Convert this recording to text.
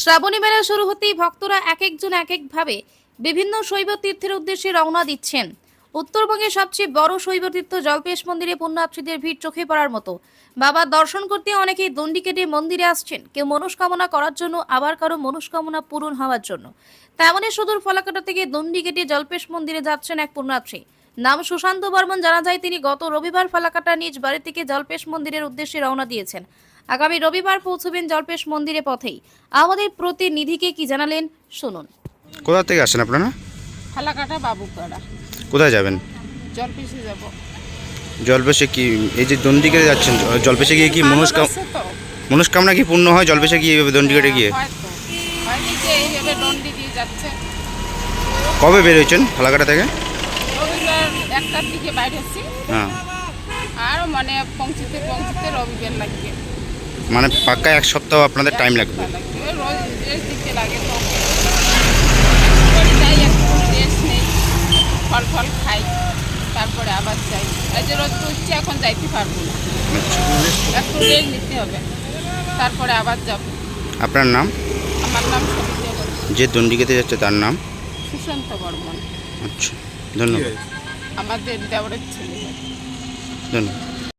শ্রাবণী মেলা শুরু হতেই ভক্তরা এক একজন এক একভাবে বিভিন্ন শৈব তীর্থের উদ্দেশ্যে রওনা দিচ্ছেন। উত্তরবঙ্গের সবচেয়ে বড় শৈব তীর্থ জল্পেশ মন্দিরে পুণ্যার্থীদের ভিড় চোখে পড়ার মতো। বাবা দর্শন করতে অনেকেই দণ্ডি কেটে মন্দিরে আসছেন। কেউ মনস্কামনা করার জন্য, আবার কারও মনস্কামনা পূরণ হওয়ার জন্য। তেমনই সুদূর ফলাকাটা থেকে দণ্ডি কেটে জল্পেশ মন্দিরে যাচ্ছেন এক পুণ্যার্থী। নাম সুশান্ত বর্মন জানা যায়, তিনি গত রবিবার ফালাকাটা নিজ বাড়ি থেকে জল্পেশ মন্দিরের উদ্দেশ্যে রওনা দিয়েছেন। আগামী রবিবার পৌঁছবেন জল্পেশ মন্দিরে পথেই। আমাদের প্রতিনিধিকে কি জানালেন শুনুন। কোথা থেকে আসেন আপনারা? ফালাকাটা বাবুপাড়া। কোথায় যাবেন? জল যাব। জলপেশে কি এই যে দণ্ডিকে যাচ্ছেন জলপেশে গিয়ে কি মনস্কাম ভালো লাগছে তো? মনস্কামনা কি পূর্ণ হয় জলপেশে গিয়ে এইভাবে দণ্ডিকেটে গিয়ে? হ্যাঁ, কবে বেরোয়েছেন ফালাকাটা থেকে? রবিবার একটার দিকে বাইরেছি হ্যাঁ। আর মানে পৌঁছতে পৌঁছতে রবিবার লাগবে। মানে পাক্কা এক সপ্তাহ আপনাদের টাইম লাগবে। ফল ফল খাই তারপরে আবার যাই এই যে করছি এখন যাইতে পারব না একটু নিতে হবে তারপরে আবার যাব আপনার নাম? আমার নাম যে দণ্ডিকেতে যাচ্ছে তার নাম? সুশান্ত বর্মন। আচ্ছা ধন্যবাদ। আমাদের দেওয়ারের ছেলে। ধন্যবাদ।